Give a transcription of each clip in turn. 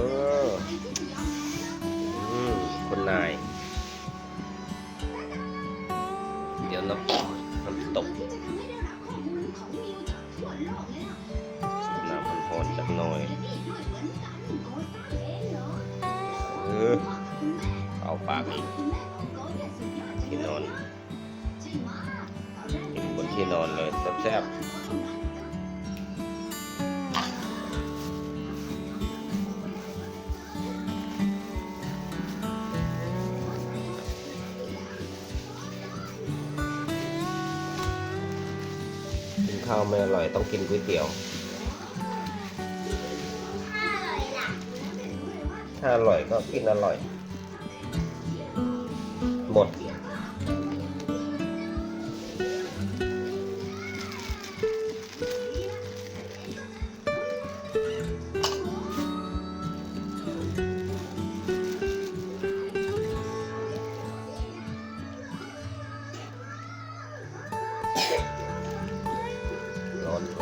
ด้อคนนาย เดี๋ยวน้ำน้ำตกน้ำมันพอจักหน่อย เออ เอาปากอีกที่นอนกินบนที่นอนเลยแซ่บๆ ข้าวไม่อร่อยต้องกินก๋วยเตี๋ยว ถ้าอร่อยก็กินอร่อย หมด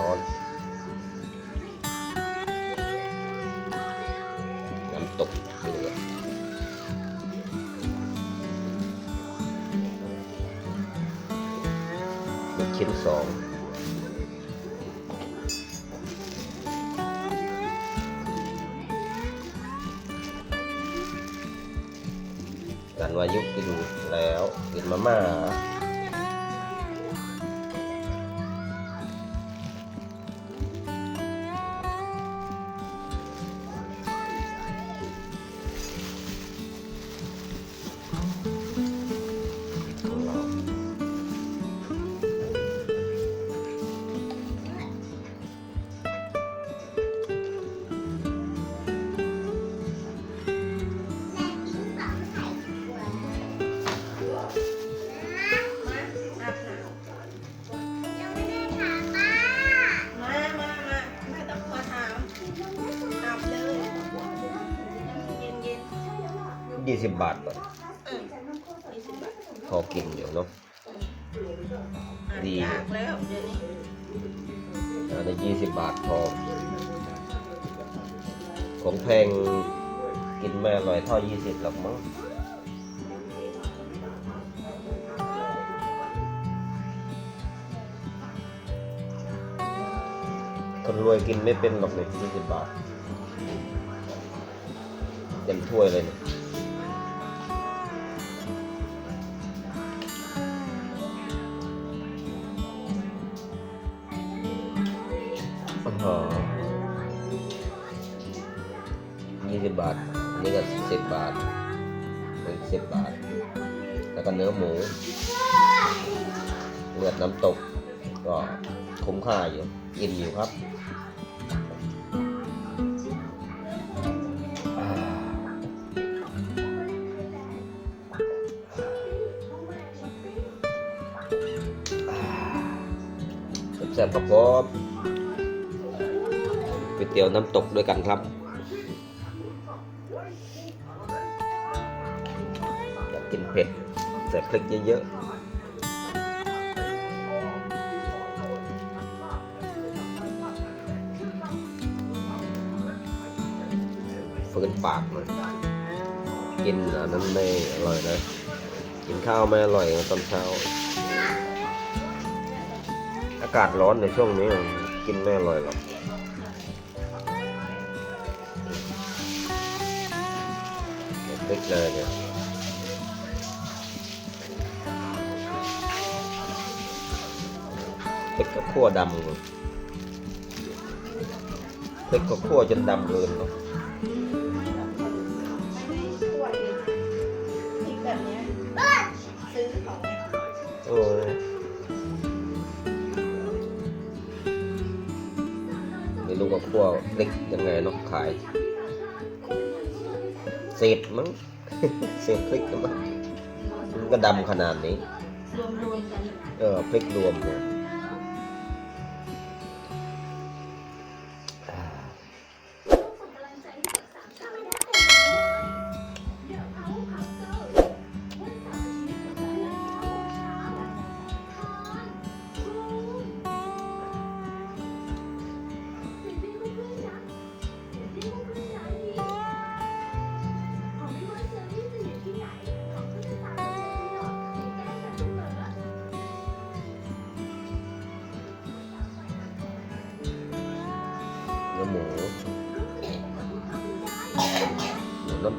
ร้อนร้อนน้ำตกเดือดลูกชิ้นสองกันวายุกินแล้วกินมาม่า ยี่สิบบาทก่อนๆเออยี่สิบบาทพอกินอยู่เนาะอาบดี ยากแล้วเดี๋ยวนี้อันนี้ยี่สิบบาทพอ ของแพงกินไม่อร่อยเท่ายี่สิบหรอกมั้งคนรวยกินไม่เป็นหรอกเลยยี่สิบบาท เต็มถ้วยเลยเนี่ย อ๋อยี่สิบบาท นี่ก็สิบบาทนี่สิบบาท แล้วก็เนื้อหมู เลือดน้ำตก ก็คุ้มค่าอยู่กินอยู่ครับแซ่บครับผมก๋วย เตี๋ยวน้ำตกด้วยกันครับอยากกินเผ็ดใส่พริกเยอะๆฝืนปากมันกินอันนั้นไม่อร่อยนะกินข้าวไม่อร่อยตอนเช้าอากาศร้อนในช่วงนี้กินไม่อร่อยหรอก พริกเลยเนี่ยพริกก็คั่วดำเลยพริกก็คั่วจนดำเลยเนาะขวดเลยพริกแบบเนี้ยซื้อของเนี่ยไม่รู้ว่าคั่วพริกยังไงเนาะขาย เศษมั้งเศษพริกมั้งมันก็ดำขนาดนี้รวมรวมกันเออพริกรวมเนี่ย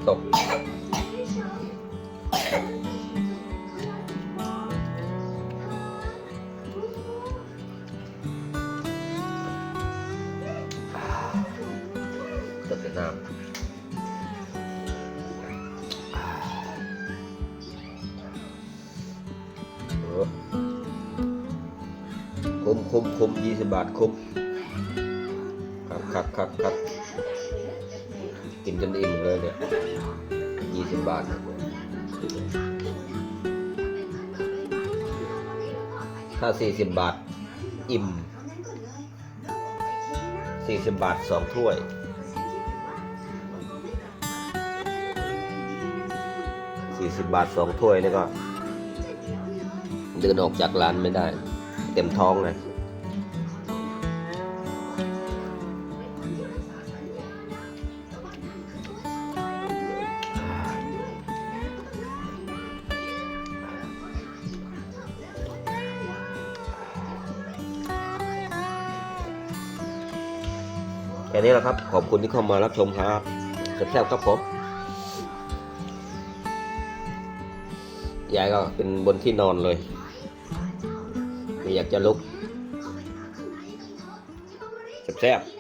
ตกตกในน้ำคุ้มคุ้มคุ้มยี่สิบบาทคุ้ม ครับครับครับครับกินจนอิ่มเลยเนี่ยยี่สิบบาทถ้าสี่สิบบาท อิ่มสี่สิบบาทสองถ้วยสี่สิบบาทสองถ้วยนี่ก็ เดินออกจากร้านไม่ได้ เต็มท้องเลย แค่นี้แหละครับ ขอบคุณที่เข้ามารับชมครับแซ่บๆครับผมยายก็เป็นบนที่นอนเลยไม่อยากจะลุกแซ่บๆ